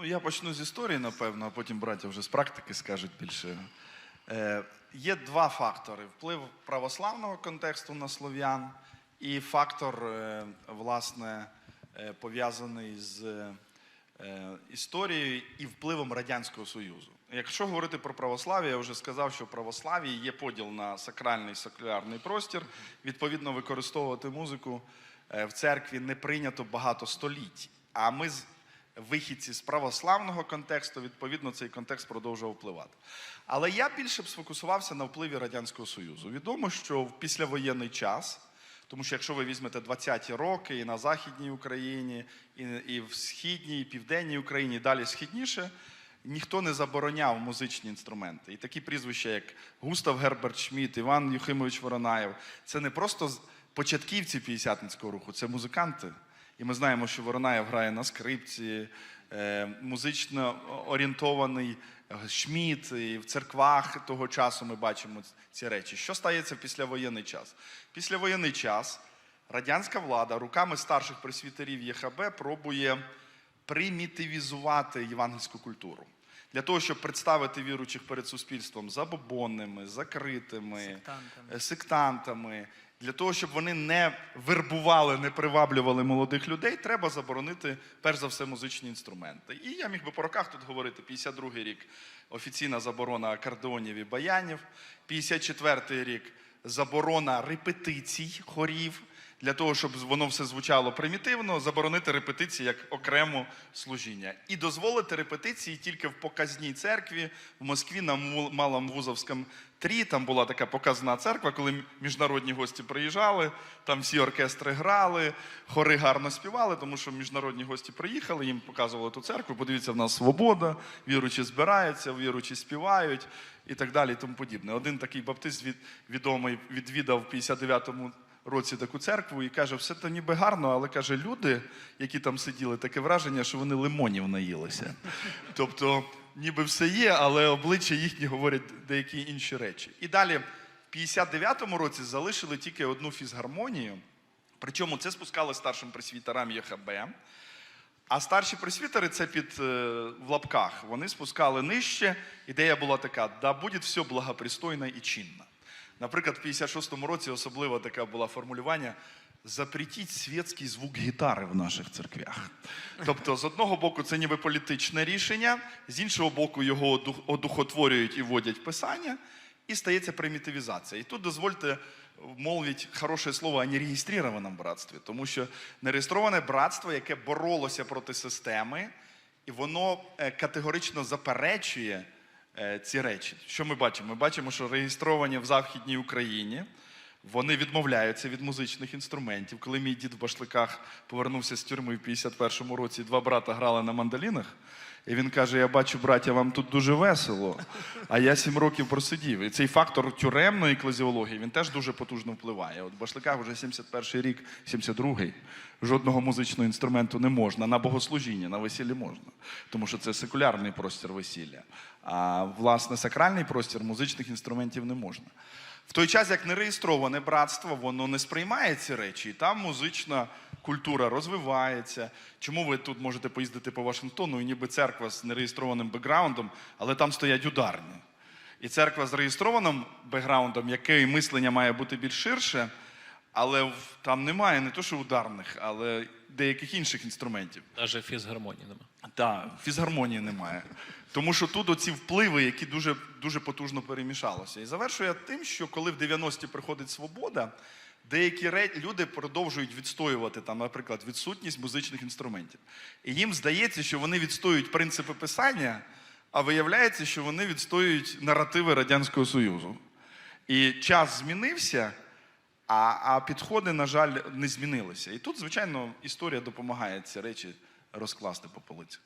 Ну, я почну з історії, напевно, а потім браття вже з практики скажуть більше. Е, є два фактори: вплив православного контексту на слов'ян і фактор, е, власне, е, пов'язаний з е, історією і впливом Радянського Союзу. Якщо говорити про православ'я, я вже сказав, що в православ'ї є поділ на сакральний і секулярний простір. Відповідно, використовувати музику е, в церкві не прийнято багато століть. А ми вихідці з православного контексту, відповідно, цей контекст продовжував впливати. Але я більше б сфокусувався на впливі Радянського Союзу. Відомо, що в післявоєнний час, тому що якщо ви візьмете 20-ті роки і на Західній Україні, і, і в Східній, і Південній Україні, і далі східніше, ніхто не забороняв музичні інструменти. І такі прізвища, як Густав Герберт Шмідт, Іван Юхимович Воронаєв, це не просто початківці п'ятдесятницького руху, це музиканти. І ми знаємо, що Воронаєв грає на скрипці, е, музично орієнтований Шмідт, і в церквах того часу ми бачимо ці речі. Що стається в післявоєнний час? Післявоєнний час радянська влада руками старших пресвітерів ЄХБ пробує примітивізувати євангельську культуру. Для того, щоб представити віруючих перед суспільством забобонними, закритими, Сектантами. е, сектантами. Для того, щоб вони не вербували, не приваблювали молодих людей, треба заборонити перш за все музичні інструменти. І я міг би по роках тут говорити: 52-й рік офіційна заборона акордеонів і баянів, 54-й рік заборона репетицій хорів. Для того, щоб воно все звучало примітивно, заборонити репетиції як окремо служіння. І дозволити репетиції тільки в показній церкві в Москві на Му- Малому Вузовському трі. Там була така показна церква, коли міжнародні гості приїжджали, там всі оркестри грали, хори гарно співали, тому що міжнародні гості приїхали, їм показували ту церкву. Подивіться, в нас свобода, віруючі збираються, віруючі співають і так далі. І тому подібне. Один такий баптист від, відомий відвідав в 59-му році таку церкву і каже, все то ніби гарно, але каже, люди, які там сиділи, таке враження, що вони лимонів наїлися. Тобто, ніби все є, але обличчя їхні говорять деякі інші речі. І далі, в 59-му році залишили тільки одну фізгармонію. Причому це спускали старшим пресвітерам ЄХБ. А старші пресвітери це під е, в лапках. Вони спускали нижче. Ідея була така: да буде все благопристойно і чинно. Наприклад, в 56-му році особливо таке було формулювання. Запретіть світський звук гітари в наших церквях. Тобто, з одного боку, це ніби політичне рішення, з іншого боку, його одухотворюють і вводять писання, і стається примітивізація. І тут дозвольте мовити хороше слово о нереєстрованому братстві, тому що нереєстроване братство, яке боролося проти системи, і воно е, категорично заперечує ці речі. Що ми бачимо? Ми бачимо, що реєстровані в Західній Україні. Вони відмовляються від музичних інструментів. Коли мій дід в башликах повернувся з тюрми в 51-му році, два брата грали на мандолінах, і він каже: Я бачу, браття, вам тут дуже весело. А я сім років просидів. І цей фактор тюремної еклезіології він теж дуже потужно впливає. От в башликах вже 71-й рік, 72-й, жодного музичного інструменту не можна. На богослужіння, на весіллі можна. Тому що це секулярний простір весілля. А власне сакральний простір музичних інструментів не можна. В той час, як нереєстроване братство, воно не сприймає ці речі, і там музична культура розвивається. Чому ви тут можете поїздити по Вашингтону, і ніби церква з нереєстрованим бекграундом, але там стоять ударні. І церква з реєстрованим бекграундом, яке мислення має бути більш ширше, але там немає не то, що ударних, але деяких інших інструментів. Навіть фізгармонії нема. Так, фізгармонії немає. Тому що тут оці впливи, які дуже, дуже потужно перемішалися. І завершую я тим, що коли в 90-ті приходить свобода, деякі люди продовжують відстоювати, там, наприклад, відсутність музичних інструментів. І їм здається, що вони відстоюють принципи писання, а виявляється, що вони відстоюють наративи Радянського Союзу. І час змінився, а, а підходи, на жаль, не змінилися. І тут, звичайно, історія допомагає ці речі розкласти по полицях.